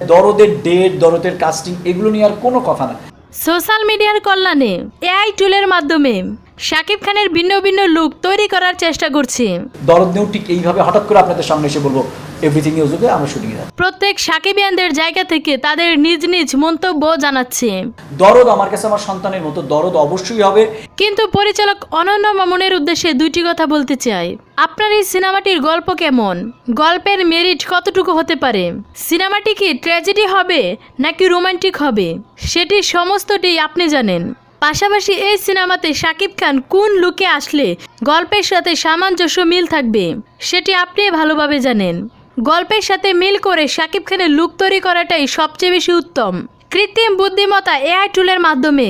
দরদের date, দরদের casting এগুলো নিয়ে আর কোনো কথা না। সোশ্যাল মিডিয়ার কল্যাণে এআই টুলের মাধ্যমে শাকিব খানের ভিন্ন ভিন্ন লুক তৈরি করার চেষ্টা করছে। দরদ নিয়েও ঠিক এইভাবে হঠাৎ করে আপনাদের সামনে এসে বলব এভরিথিং ইউজ হবে আমরা শুটিং এ প্রত্যেক সাকিবিয়ানদের জায়গা থেকে তাদের নিজ নিজ মন্তব্য জানাচ্ছে। দরদ আমার কাছে আমার সন্তানের মতো দরদ অবশ্যই হবে। কিন্তু পরিচালক অনন্য মামুনের উদ্দেশ্যে দুইটি কথা বলতে চাই। আপনার এই সিনেমাটির গল্প কেমন? গল্পের মেরিট কতটুকু হতে পারে? সিনেমাটি কি ট্র্যাজেডি হবে নাকি রোমান্টিক হবে? সেটি সমস্তটি আপনি জানেন। পাশাপাশি এই সিনেমাতে শাকিব খান কোন লুকে আসলে গল্পের সাথে সামঞ্জস্য মিল থাকবে, সেটি আপনি ভালোভাবে জানেন। গল্পের সাথে মিল করে শাকিব খানের লুক তৈরি করাটাই সবচেয়ে বেশি উত্তম। কৃত্রিম বুদ্ধিমত্তা এআই টুলের মাধ্যমে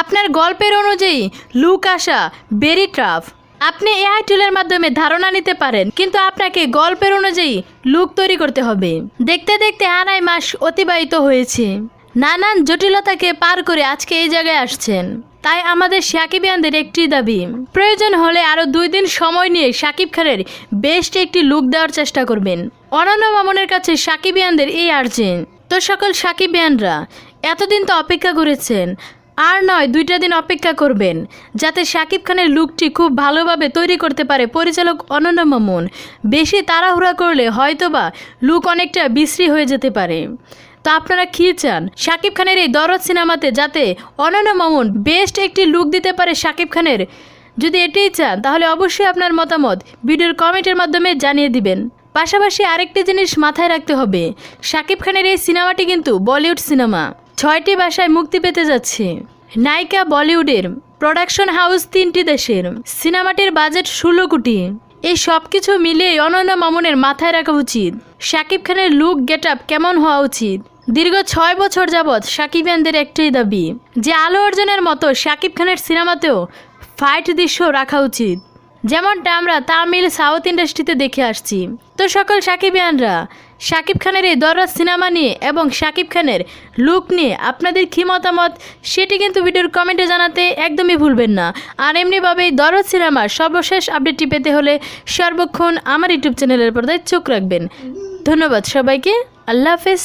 আপনার গল্পের অনুযায়ী লুক আসা বেরি ট্রাফ আপনি এআই টুলের মাধ্যমে ধারণা নিতে পারেন, কিন্তু আপনাকে গল্পের অনুযায়ী লুক তৈরি করতে হবে। দেখতে দেখতে আড়াই মাস অতিবাহিত হয়েছে। নানান জটিলতাকে পার করে আজকে এই জায়গায় আসছেন। তাই আমাদের সাকিবিয়ানদের একটি দাবি, প্রয়োজন হলে আরও দুই দিন সময় নিয়ে সাকিব খানের বেস্ট একটি লুক দেওয়ার চেষ্টা করবেন। অনন্য মামনের কাছে সাকিবিয়ানদের এই আর্জেন তো সকল সাকিবিয়ানরা, এতদিন তো অপেক্ষা করেছেন, আর নয় দুইটা দিন অপেক্ষা করবেন, যাতে শাকিব খানের লুকটি খুব ভালোভাবে তৈরি করতে পারে। পরিচালক অনন্য মামুন, বেশি তাড়াহুড়া করলে হয়তোবা লুক অনেকটা বিশ্রী হয়ে যেতে পারে। তো আপনারা কী চান? শাকিব খানের এই দরদ সিনেমাতে যাতে অনন্য মামুন বেস্ট একটি লুক দিতে পারে শাকিব খানের? যদি এটাই চান, তাহলে অবশ্যই আপনার মতামত ভিডিওর কমেন্টের মাধ্যমে জানিয়ে দিবেন। পাশাপাশি আরেকটি জিনিস মাথায় রাখতে হবে, শাকিব খানের এই সিনেমাটি কিন্তু বলিউড সিনেমা। ছয়টি ভাষায় মুক্তি পেতে যাচ্ছে। নায়িকা বলিউডের, প্রোডাকশন হাউস তিনটি দেশের। সিনেমাটির বাজেট ষোলো কোটি। এই সব কিছু মিলিয়ে অনন্য মামুনের মাথায় রাখা উচিত। শাকিব খানের লুক গেট আপ কেমন হওয়া উচিত? দীর্ঘ ছয় বছর যাবৎ সাকিবিয়ানদের একটাই দাবি যে আলো অর্জনের মতো শাকিব খানের সিনেমাতেও ফাইট দৃশ্য রাখা উচিত। যেমনটা আমরা তামিল সাউথ ইন্ডাস্ট্রিতে দেখে আসছি। তো সকল সাকিবিয়ানরা শাকিব খানের এই দরজ সিনেমা নিয়ে এবং শাকিব খানের লুক নিয়ে আপনাদের কী মতামত সেটি কিন্তু ভিডিওর কমেন্টে জানাতে একদমই ভুলবেন না। আর এমনিভাবেই দরজ সিনেমার সর্বশেষ আপডেটটি পেতে হলে সর্বক্ষণ আমার ইউটিউব চ্যানেলের পর্দায় চোখ রাখবেন। ধন্যবাদ সবাইকে। আল্লাহ হাফেজ।